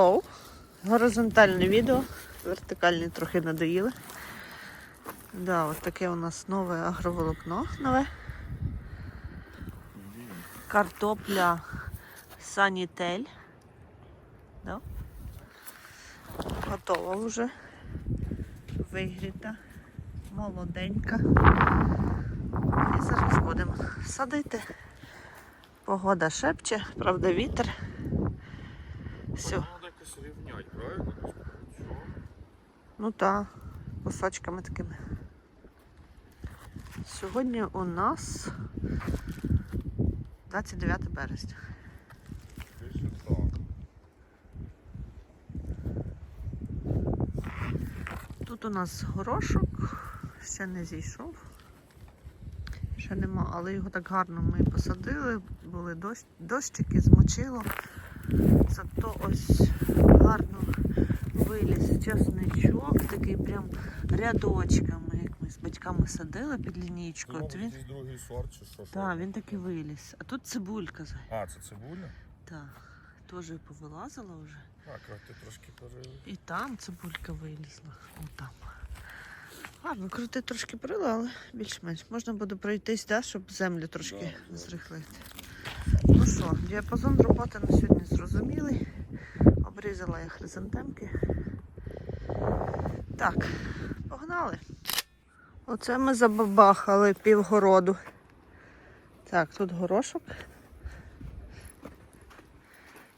Hello. Горизонтальне відео. Вертикальні трохи надоїли. Да, от таке у нас нове агроволокно нове. Картопля Санітель. Да? Готова вже. Вигріта. Молоденька. І зараз будемо садити. Погода шепче, правда, вітер. Все. Якось рівнять, правильно? Чого? Ну так, кусочками такими. Сьогодні у нас 29 березня. Тут у нас горошок, ще не зійшов. Ще нема, але його так гарно ми посадили, були дощ, дощики, змочило. Зато ось гарно виліз часничок, такий прям рядочками, як ми з батьками садили під лінійку. Ну, От він, другий сорт чи що? так, він таки виліз. А тут цибулька. А, це цибуля? Так, теж повилазила вже. Так, а ти трошки пере... І там цибулька вилізла. О, там. Гарно, крути трошки прила, але більш-менш. Можна буде пройтись, да, щоб землю трошки Да, да. зрихлити. Що, діапазон роботи на сьогодні зрозумілий. Обрізала я хризантемки. Так, погнали. Оце ми забабахали півгороду. Так, тут горошок.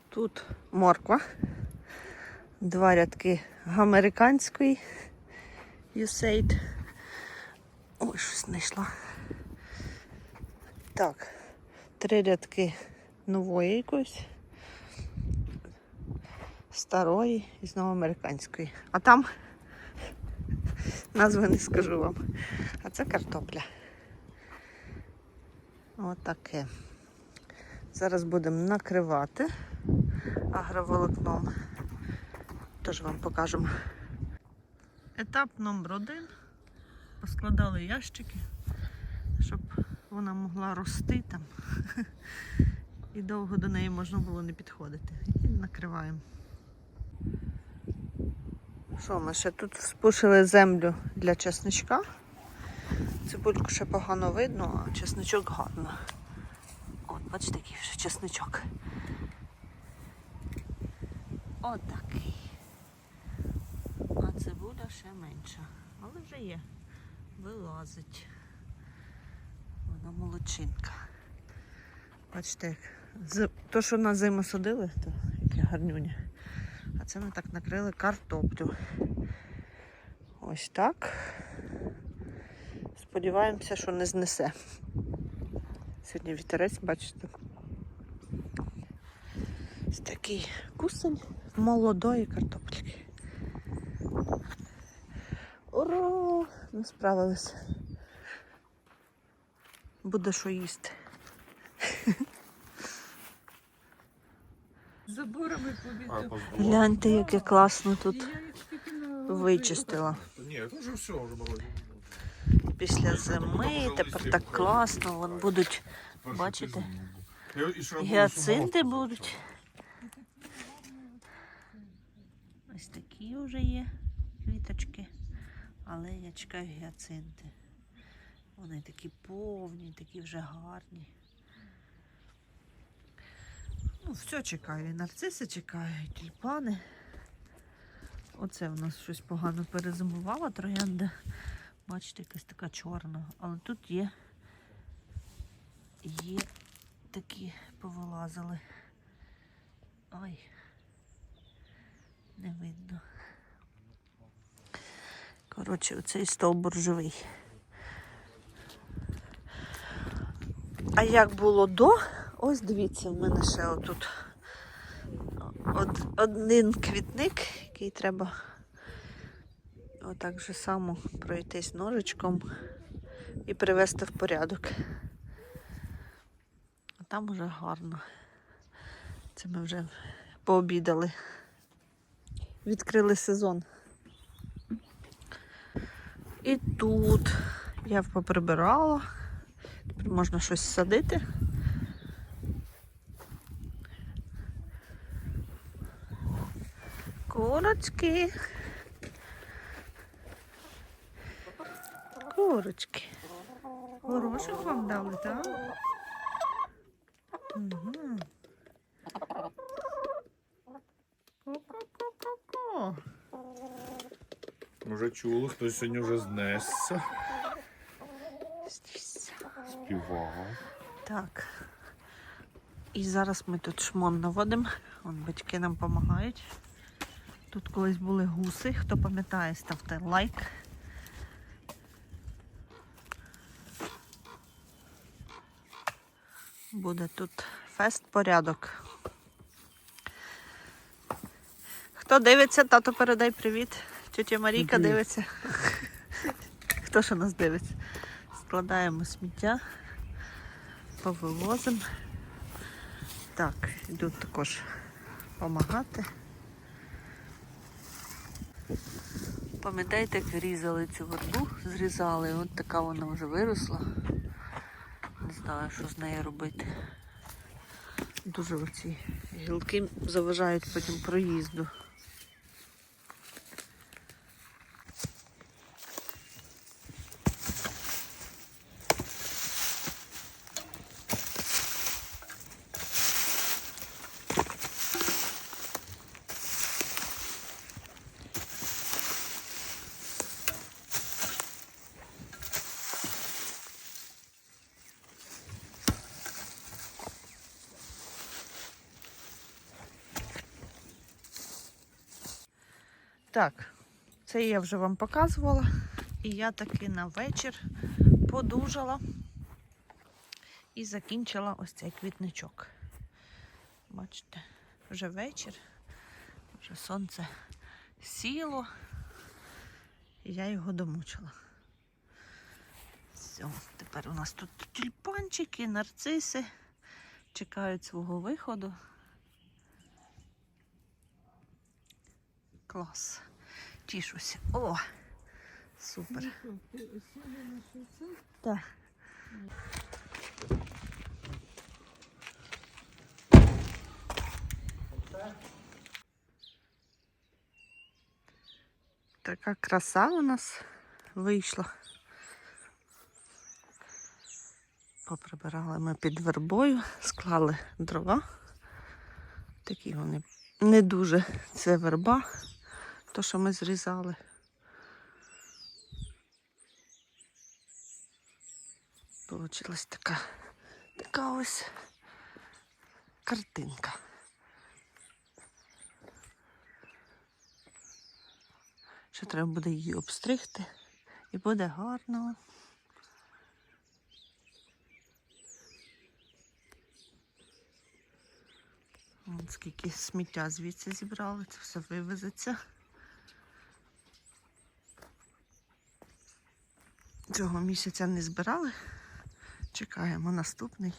Тут морква. Два рядки американської USAID. Ой, щось знайшла. Так, три рядки нової якоїсь, старої і знову американської. А там назви не скажу вам. А це картопля. Отаке. Зараз будемо накривати агроволокном. Теж вам покажемо. Етап номер один. Поскладали ящики, щоб вона могла рости там. І довго до неї можна було не підходити. І накриваємо. Що, ми ще тут спушили землю для чесничка. Цибульку ще погано видно, а чесничок гарно. От, бачите, який вже чесничок. Отакий. А цибуля ще менша. Але вже є. Вилазить. Вона молодчинка. Бачите, як. То, що на зиму садили, то яке гарнюня. А це ми так накрили картоплю. Ось так. Сподіваємося, що не знесе. Сьогодні вітерець, бачите. Ось такий кусень молодої картоплі. Ура! Ми справилися. Буде що їсти. Заборами поздно. Гляньте, яке класно тут вичистила. Ні, це вже все, вже було. Після зими тепер так класно. Вон будуть бачите? гіацинти будуть. Ось такі вже є квіточки. Але я чекаю гіацинти. Вони такі повні, такі вже гарні. Ну, все чекаю. І нарциси чекаю, і тюльпани. Оце в нас щось погано перезимувала троянда. Бачите, якась така чорна. Але тут є, є такі повилазили. Ой, не видно. Коротше, оцей стовбур живий. А як було до? Ось дивіться, в мене ще отут од, один квітник, який треба отак же само пройтись ножичком і привести в порядок. А там уже гарно. Це ми вже пообідали. Відкрили сезон. І тут я поприбирала. Тепер можна щось садити. Курочки. Курочки. Горошок вам дали, так? Угу. Ко-ко-ко-ко-ко. Може чули, хтось сьогодні вже знесся. Співав. Так. І зараз ми тут шмон наводимо. Вон батьки нам допомагають. Тут колись були гуси. Хто пам'ятає, ставте лайк. Буде тут фест порядок. Хто дивиться, тато передай привіт. Тетя Марійка Привіт. дивиться. Хто ще нас дивиться? Складаємо сміття, повивозимо. Так, йдуть також допомагати. Пам'ятаєте, як різали цю вербу, зрізали, от така вона вже виросла. Не знаю, що з нею робити. Дуже оці гілки заважають потім проїзду. Так, це я вже вам показувала. І я таки на вечір подужала і закінчила ось цей квітничок. Бачите, вже вечір, вже сонце сіло, і я його домучила. Все, тепер у нас тут тюльпанчики, нарциси чекають свого виходу. Клас. Тішуся. О! Супер. Так. Така краса у нас вийшла. Поприбирали ми під вербою, склали дрова. Такі вони не дуже це верба, то, що ми зрізали. Получилась така, така ось картинка. Ще треба буде її обстригти і буде гарно. Вон скільки сміття звідси зібрали, це все вивезеться. Цього місяця не збирали. Чекаємо наступний.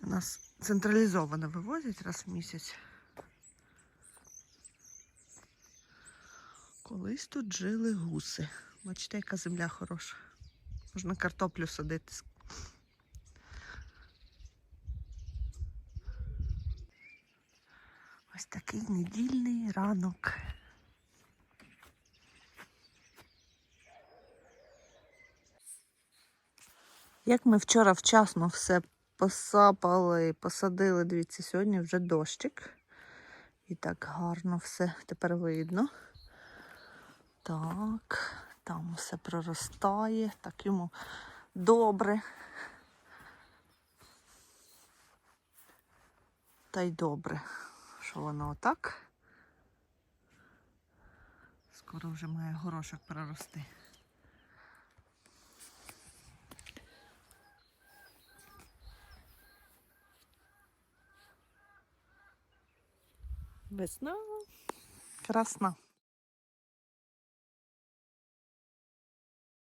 У нас централізовано вивозять раз в місяць. Колись тут жили гуси. Бачите, яка земля хороша. Можна картоплю садити. Ось такий недільний ранок. Як ми вчора вчасно все посапали, посадили, дивіться, сьогодні вже дощик. І так гарно все тепер видно. Так, там все проростає, так йому добре. Та й добре, що воно отак. Скоро вже має горошок прорости. Весна красна.